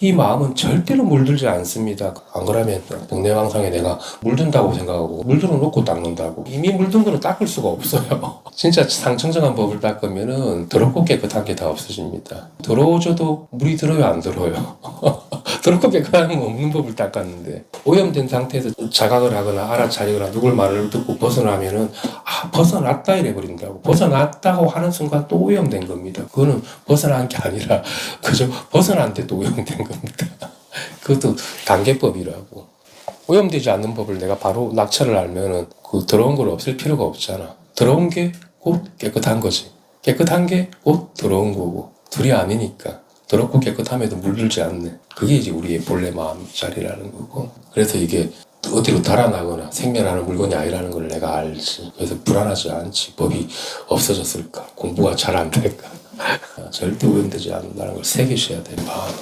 이 마음은 절대로 물들지 않습니다. 안 그러면 동네방송에 내가 물든다고 생각하고 물들어 놓고 닦는다고 이미 물든 거는 닦을 수가 없어요. 진짜 상청정한 법을 닦으면은 더럽고 깨끗한 게 다 없어집니다. 더러워져도 물이 들어요 안 들어요? 더럽고 깨끗한 거 없는 법을 닦았는데 오염된 상태에서 자각을 하거나 알아차리거나 누굴 말을 듣고 벗어나면은 아 벗어났다 이래 버린다고 벗어났다고 하는 순간 또 오염된 겁니다. 그거는 벗어난 게 아니라 그저 벗어난 데 또 오염된 겁니다. 그것도 단계법이라고. 오염되지 않는 법을 내가 바로 낙찰을 알면은 그 더러운 걸 없앨 필요가 없잖아. 더러운 게 곧 깨끗한 거지. 깨끗한 게 곧 더러운 거고. 둘이 아니니까. 더럽고 깨끗함에도 물들지 않네. 그게 이제 우리의 본래 마음 자리라는 거고. 그래서 이게 어디로 달아나거나 생겨나는 물건이 아니라는 걸 내가 알지. 그래서 불안하지 않지. 법이 없어졌을까? 공부가 잘 안 될까? 절대 오염되지 않는다는 걸 새기셔야 돼, 마음에.